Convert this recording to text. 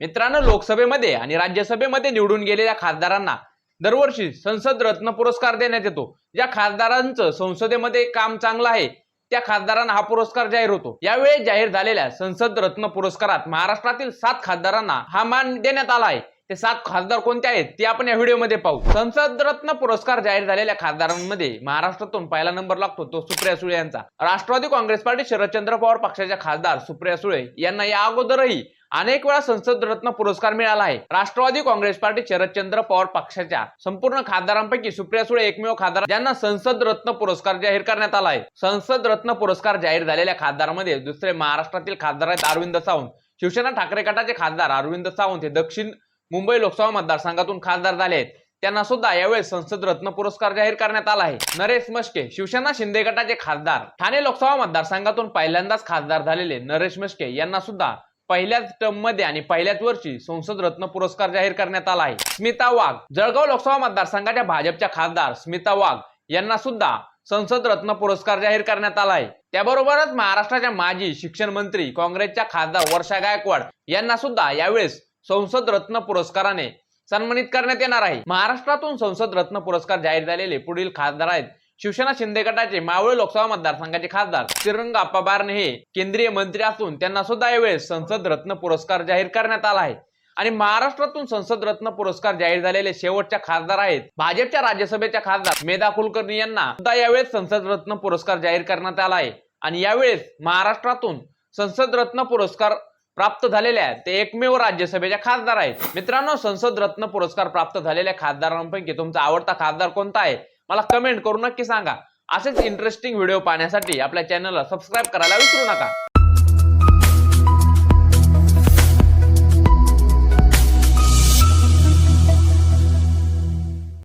मित्रांनो लोकसभेमध्ये आणि राज्यसभेमध्ये निवडून गेलेल्या खासदारांना दरवर्षी संसद रत्न पुरस्कार देण्यात येतो. ज्या खासदारांचं संसदेमध्ये काम चांगलं आहे त्या खासदारांना हा पुरस्कार जाहीर होतो. यावेळी जाहीर झालेल्या संसद रत्न पुरस्कारात महाराष्ट्रातील सात खासदारांना हा मान देण्यात आला आहे. ते सात खासदार कोणते आहेत ते आपण या व्हिडिओमध्ये पाहू. संसद रत्न पुरस्कार जाहीर झालेल्या खासदारांमध्ये महाराष्ट्रातून पहिला नंबर लागतो तो सुप्रिया सुळे यांचा. राष्ट्रवादी काँग्रेस पार्टी शरदचंद्र पवार पक्षाच्या खासदार सुप्रिया सुळे यांना या अगोदरही अनेक वेळा संसद रत्न पुरस्कार मिळाला आहे. राष्ट्रवादी काँग्रेस पार्टी शरदचंद्र पवार पक्षाच्या संपूर्ण खासदारांपैकी सुप्रिया सुळे एकमेव खासदार ज्यांना संसद रत्न पुरस्कार जाहीर करण्यात आला आहे. संसद रत्न पुरस्कार जाहीर झालेल्या खासदारांमध्ये दुसरे महाराष्ट्रातील खासदार आहेत अरविंद सावंत. शिवसेना ठाकरे गटाचे खासदार अरविंद सावंत हे दक्षिण मुंबई लोकसभा मतदारसंघातून खासदार झाले आहेत. त्यांना सुद्धा यावेळेस संसद रत्न पुरस्कार जाहीर करण्यात आला आहे. नरेश मस्के शिवसेना शिंदे गटाचे खासदार ठाणे लोकसभा मतदारसंघातून पहिल्यांदाच खासदार झालेले नरेश मस्के यांना सुद्धा पहिल्याच टर्ममध्ये आणि पहिल्याच वर्षी संसद रत्न पुरस्कार जाहीर करण्यात आला आहे. स्मिता वाघ जळगाव लोकसभा मतदारसंघाच्या भाजपच्या खासदार स्मिता वाघ यांना सुद्धा संसद रत्न पुरस्कार जाहीर करण्यात आला आहे. त्याबरोबरच महाराष्ट्राच्या माजी शिक्षण मंत्री काँग्रेसच्या खासदार वर्षा गायकवाड यांना सुद्धा यावेळेस संसद रत्न पुरस्काराने सन्मानित करण्यात येणार आहे. महाराष्ट्रातून संसद रत्न पुरस्कार जाहीर झालेले पुढील खासदार आहेत शिवसेना शिंदे गटाचे मावळ लोकसभा मतदारसंघाचे खासदार श्रीरंगाप्पा बारणे हे केंद्रीय मंत्री असून त्यांना सुद्धा यावेळेस संसद रत्न पुरस्कार जाहीर करण्यात आला आहे. आणि महाराष्ट्रातून संसद रत्न पुरस्कार जाहीर झालेले शेवटच्या खासदार आहेत. भाजपच्या राज्यसभेच्या खासदार मेधा कुलकर्णी यांना सुद्धा यावेळेस संसद रत्न पुरस्कार जाहीर करण्यात आला आहे. आणि यावेळेस महाराष्ट्रातून संसद रत्न पुरस्कार प्राप्त झालेल्या ते एकमेव राज्यसभेच्या खासदार आहेत. मित्रांनो संसद रत्न पुरस्कार प्राप्त झालेल्या खासदारांपैकी तुमचा आवडता खासदार कोणता आहे? मला कमेंट करून नक्की सांगा. असेच इंटरेस्टिंग व्हिडिओ पाहण्यासाठी आपल्या चॅनलला सबस्क्राईब करायला विसरू नका.